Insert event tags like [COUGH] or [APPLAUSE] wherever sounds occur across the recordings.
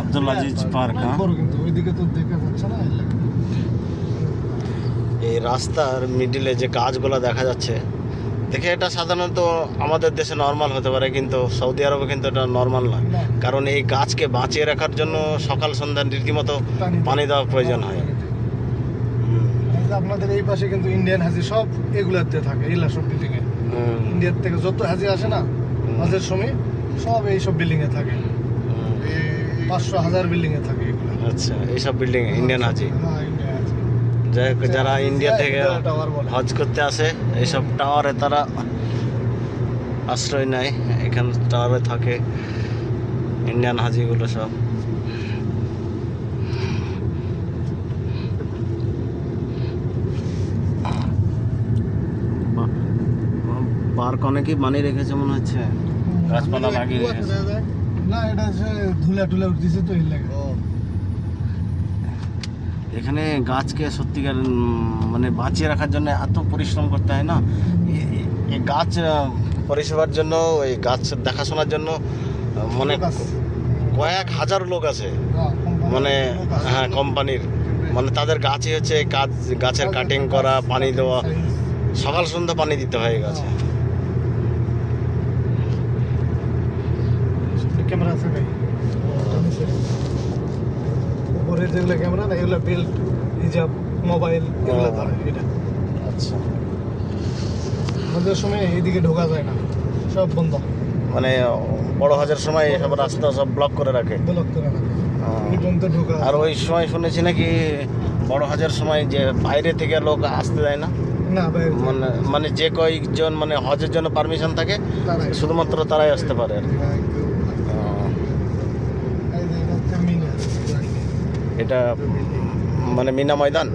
Abdul Aziz park অনেক হ্যাঁ। বড় কিন্তু ওইদিকে তো দেখা যাচ্ছে না এর লাগে। এই রাস্তার মিডিলে যে গাছগুলো দেখা যাচ্ছে দেখে এটা সাধারণত আমাদের দেশে নর্মাল হতে পারে কিন্তু সৌদি আরবে কিন্তু এটা নর্মাল নয়। কারণ এই গাছকে বাঁচিয়ে রাখার জন্য সকাল সন্ধ্যা রীতিমতো পানি দেওয়ার প্রয়োজন হয়। আপনাদের এই পাশে কিন্তু ইন্ডিয়ান হাজি সব এগুলাতে থাকে এইলা সব বিল্ডিং এ। ইন্ডিয়ার থেকে যত হাজি আসে না হজের সময় সব এইসব বিল্ডিং এ থাকে। পাঁচশো হাজার বিল্ডিং এ থাকে এগুলো। আচ্ছা এইসব বিল্ডিং ইন্ডিয়ান হাজি? হ্যাঁ ইন্ডিয়ান হাজি। যাই হোক, যারা ইন্ডিয়া থেকে হজ করতে আসে এইসব টাওয়ারে তারা আশ্রয় নেয়। এখানে টাওয়ারে থাকে ইন্ডিয়ান হাজিগুলো সব। পার্ক অনেকেই বানিয়ে রেখেছে মনে হচ্ছে। গাছপালা লাগিয়ে রেখেছে। না এটা সে ধুলা টুলা উঠতেছে তো এর লাগে। এখানে গাছকে সত্যিকার মানে বাঁচিয়ে রাখার জন্য এত পরিশ্রম করতে হয় না? এই গাছ পরিষেবার জন্য এই গাছ দেখাশোনার জন্য মানে কয়েক হাজার লোক আছে। হ্যাঁ, মানে হ্যাঁ কোম্পানির। মানে তাদের গাছই হচ্ছে গাছ গাছের কাটিং করা পানি দেওয়া। সকাল সন্ধ্যা পানি দিতে হয় এই গাছে ক্যামেরা আছে ভাই উপরে যেগুলো ক্যামেরা না এগুলো বেল্ট হিজাব মোবাইল এগুলো ধরে এটা। আচ্ছা। আমাদের সময় এইদিকে ঢোকা যায় না। সব বন্ধ। মানে বড় হাজার সময় সব রাস্তা সব ব্লক করে রাখে। ব্লক করে ঢোকা। আর ওই সময় শুনেছি নাকি বড় হাজার সময় যে বাইরে থেকে লোক আসতে দেয় না? না মানে মানে যে কয়েকজন মানে হজের জন্য পারমিশন থাকে শুধুমাত্র তারাই আসতে পারে আর কি। হ্যাঁ, আহ, এই যে এটা হচ্ছে মিনার এটা মানে মিনা ময়দান?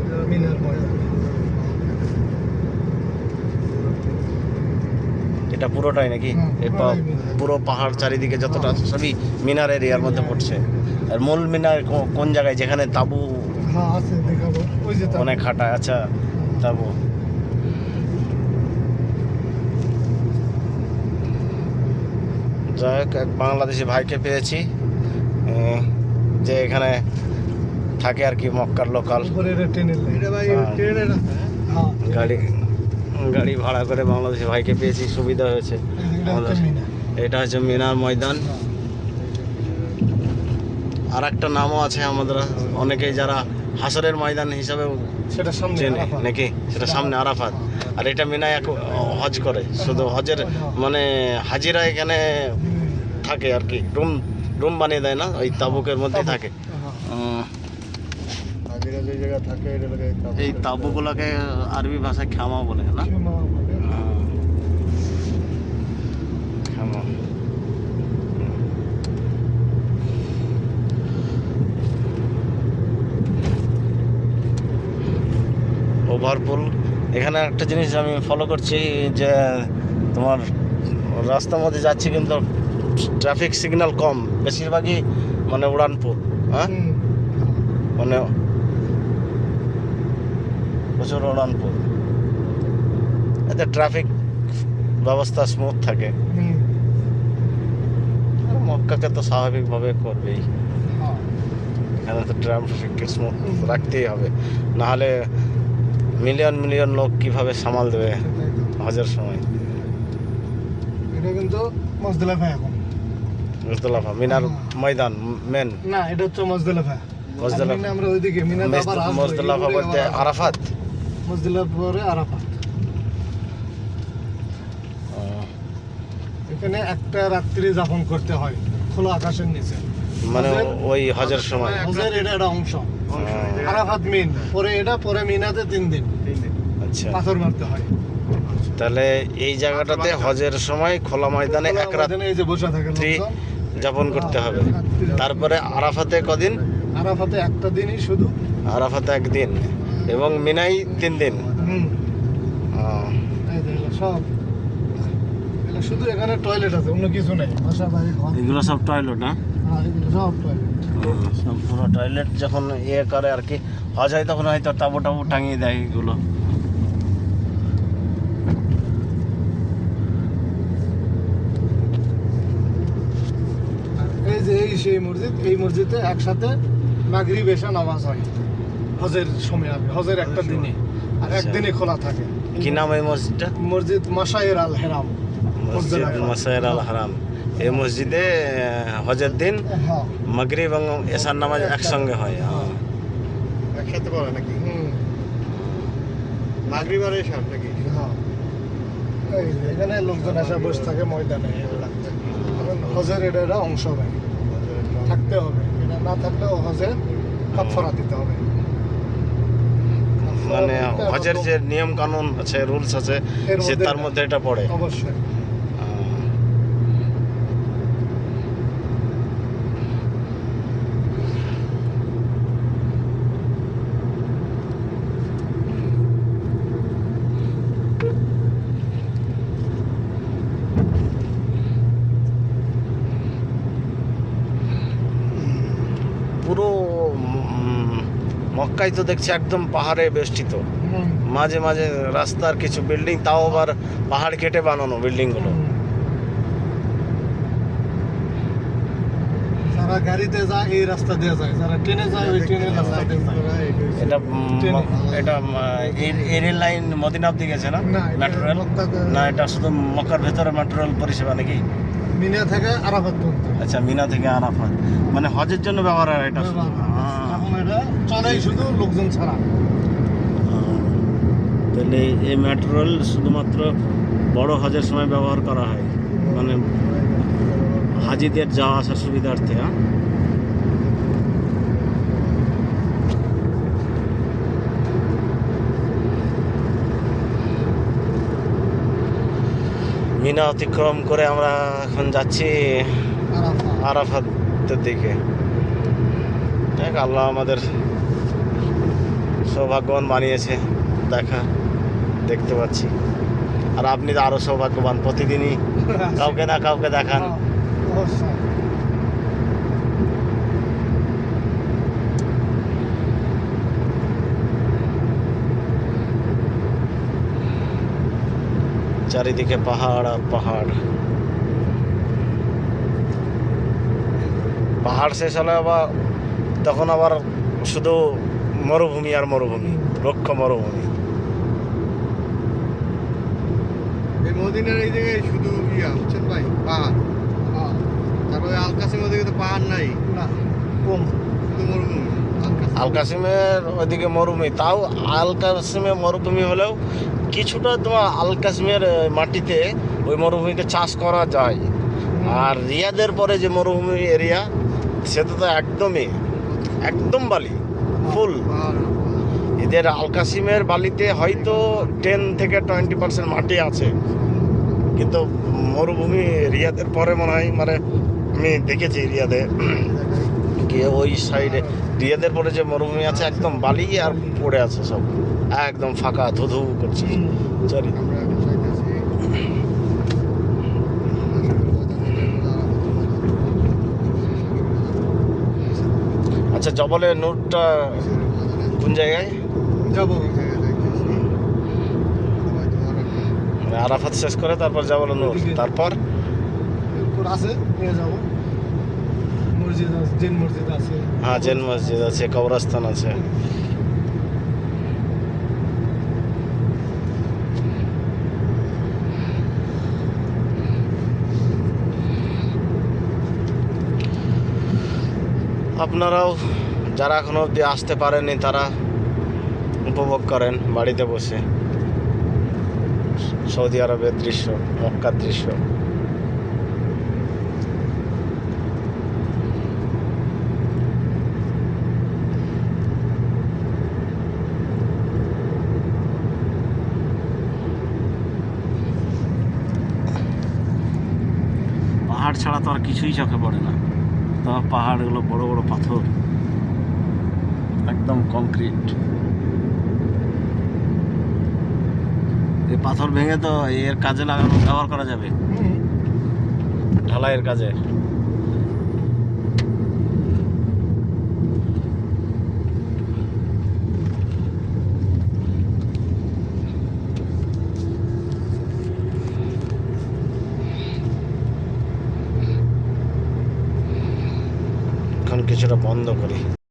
এটা পুরোটাই নাকি। পুরো পাহাড় চারিদিকে যতটা আছে সবই মিনার এরিয়ার মধ্যে পড়ছে। আর মূল মিনার কোন জায়গায়? যেখানে তাবু হ্যাঁ অনেক খাটায় আচ্ছা তাবু। যাই হোক এক বাংলাদেশি ভাইকে পেয়েছি যে এখানে থাকে আর কি মক্কার লোকাল গাড়ি গাড়ি ভাড়া করে বাংলাদেশি ভাইকে পেয়েছি সুবিধা হয়েছে। এটা হচ্ছে আমাদের- মিনার এটা হচ্ছে মিনার ময়দান। আর একটা নামও আছে আমাদের অনেকেই যারা হাসরের ময়দান হিসাবে সেটা সামনে নাকি? সেটা সামনে আরাফাত। আর এটা মিনায় এক হজ করে শুধু হজের মানে হাজিরা এখানে থাকে আর কি। রুম রুম বানিয়ে দেয় না ওই তাবুকের মধ্যেই থাকে হ্যাঁ। উম, হাজিরা যে জায়গা থাকে এটা লাগে এই তাবুগুলোকে আরবি ভাষায় খামা বলে না? ক্ষমা ওভারপুল এখানে একটা জিনিস আমি ফলো করছি যে তোমার রাস্তার মধ্যে যাচ্ছি কিন্তু ট্রাফিক সিগন্যাল কম বেশিরভাগই মানে উড়ানপুর হ্যাঁ? মানে প্রচুর উড়ানপুর এতে ট্রাফিক ব্যবস্থা স্মুথ থাকে। মক্কাকে তো স্বাভাবিকভাবে করবেই। হ্যাঁ। এখানে তো ট্রাফিককে স্মুথ রাখতেই হবে। নাহলে মিলিয়ন মিলিয়ন লোক কীভাবে সামাল দেবে হজের সময়? এটা কিন্তু মজদলাফা এখন। মুজদলাফা মিনার ময়দান মেন না এটা হচ্ছে মজদলাফা। মজদলাফা। আমরা ওইদিকে আবার আসব, মুজদলাফা এগুলো বলতে আরাফাত? মজদলাফা পরে আরাফাত। এখানে একটা রাত্রি যাপন করতে হয় খোলা আকাশের নিচে। মানে ওই হজের সময়? হজের এটা একটা অংশ। আরাফাত মিন পরে এটা পরে মিনাতে তিন দিন। আচ্ছা। পাথর মারতে হয়। তাহলে এই জায়গাটাতে হজের সময় খোলা ময়দানে এক রাত ময়দানে যে বসে থাকে রাত্রি যাপন করতে হবে। তারপরে আরাফাতে কদিন? আরাফাতে একটা দিনই শুধু। আরাফাতে একদিন। এবং মিনাই তিন দিন। এই সব শুধু এখানে টয়লেট আছে অন্য কিছু নেই। বাসা বাড়ি ঘর। এগুলো সব টয়লেট না? সব টয়লেট সব পুরো টয়লেট যখন ইয়ে করে আর কি হজ হয় তখন হয়তো টাবু টাবু টাঙিয়ে দেয় এগুলো। যে এই সেই মসজিদ এই মসজিদে একসাথে মাগরিব এসা নামাজ হয়। হজের সময় হবে হজের একটা দিনে আর আচ্ছা। একদিনে খোলা থাকে। কি নাম এই মসজিদটা? মসজিদ মাসায়ের আল হেরাম। মসজিদ মাসায়ের আল হারাম। এই মসজিদে হজের দিন হ্যাঁ। মাগরিব এবং এশার নামাজ একসঙ্গে হয় হ্যাঁ। একসাথে পড়ে নাকি? হুম, মাগরিব আর এশার নাকি? হ্যাঁ। এখানে লোকজন এসে বসে থাকে ময়দানে হজের এটা অংশ নেয় থাকতে হবে। এটা না থাকলেও হজের কাফারা দিতে হবে। মানে হজের যে নিয়ম কানুন আছে রুলস আছে সে তার মধ্যে এটা পড়ে। অবশ্যই। পুরো মক্কাই তো দেখছি একদম পাহাড়ে বেষ্টিত। মাঝে মাঝে রাস্তার কিছু বিল্ডিং তাও আবার পাহাড় কেটে বানানো বিল্ডিংগুলো। যারা গাড়িতে যায় এই রাস্তা দিয়ে যায়। যারা ট্রেনে যায় ওই ট্রেনের রাস্তা দিয়ে যায়। এটা এটা এই- রেল লাইন মদিনা অব্দি গেছে না? এটা মেট্রো রেল না এটা শুধু মক্কার ভেতরে মেট্রো রেল পরিষেবা নাকি? মিনা থেকে আরাফাত আচ্ছা মিনা থেকে আরাফাত। মানে হজের জন্য ব্যবহার হয় এটা শুধু? চলেই শুধু লোকজন ছাড়া। তাহলে এই মেট্রো রেল শুধুমাত্র বড় হজের সময় ব্যবহার করা হয়? মানে হাজিদের যাওয়া আসার সুবিধার্থে হ্যাঁ? মিনা অতিক্রম করে আমরা এখন যাচ্ছি আরাফাতের দিকে। দেখ আল্লাহ আমাদের সৌভাগ্যবান বানিয়েছে। দেখা দেখতে পাচ্ছি। আর আপনি তো আরও সৌভাগ্যবান প্রতিদিনই [LAUGHS] কাউকে না কাউকে দেখান। হ্যাঁ, চারিদিকে পাহাড় আর পাহাড়। পাহাড় শেষ হলে আবার তখন আবার শুধু মরুভূমি আর মরুভূমি রক্ষ মরুভূমি। এই মদিনার এই জায়গায় শুধু ইয়া বুঝছেন ভাই? পাহাড়। তারপরে আলকাসিম ওদিকে তো পাহাড় নাই। না, কম। শুধু মরুভূমি। আলকাসিম। আল কাসিমের ওইদিকে মরুভূমি। তাও আল কাসিমে মরুভূমি হলেও কিছুটা তোমার আল কাসিমের মাটিতে ওই মরুভূমিতে চাষ করা যায়। আর রিয়াদের পরে যে মরুভূমি এরিয়া সেটা তো একদমই একদম বালি ফুল। এদের আল কাসিমের বালিতে হয়তো টেন থেকে টোয়েন্টি পার্সেন্ট মাটি আছে। কিন্তু মরুভূমি রিয়াদের পরে মনে হয় মানে আমি দেখেছি রিয়াদে। গিয়ে ওই সাইডে রিয়াদের পরে যে মরুভূমি আছে একদম বালি আর পড়ে আছে সব। একদম ফাঁকা ধুধু করছি। চারি আমরা এখন যাইতেছি আচ্ছা জবলের নোটটা কোন জায়গায়? যাব আরাফাত শেষ করে তারপর জবলের নোট। তারপর? আছে নিয়ে যাব। মসজিদ আছে জেন মসজিদ আছে। হ্যাঁ জেন মসজিদ আছে কবরস্থান আছে। আপনারাও যারা এখনও অবধি আসতে পারেনি তারা উপভোগ করেন বাড়িতে বসে। সৌদি আরবের দৃশ্য, মক্কার দৃশ্য। পাহাড় ছাড়া তো আর কিছুই চোখে পড়ে না। তোমার পাহাড়গুলো বড় বড় পাথর। একদম কংক্রিট এই পাথর ভেঙে তো এর কাজে লাগানো ব্যবহার করা যাবে। ঢালাইয়ের কাজে। কিছুটা বন্ধ করি।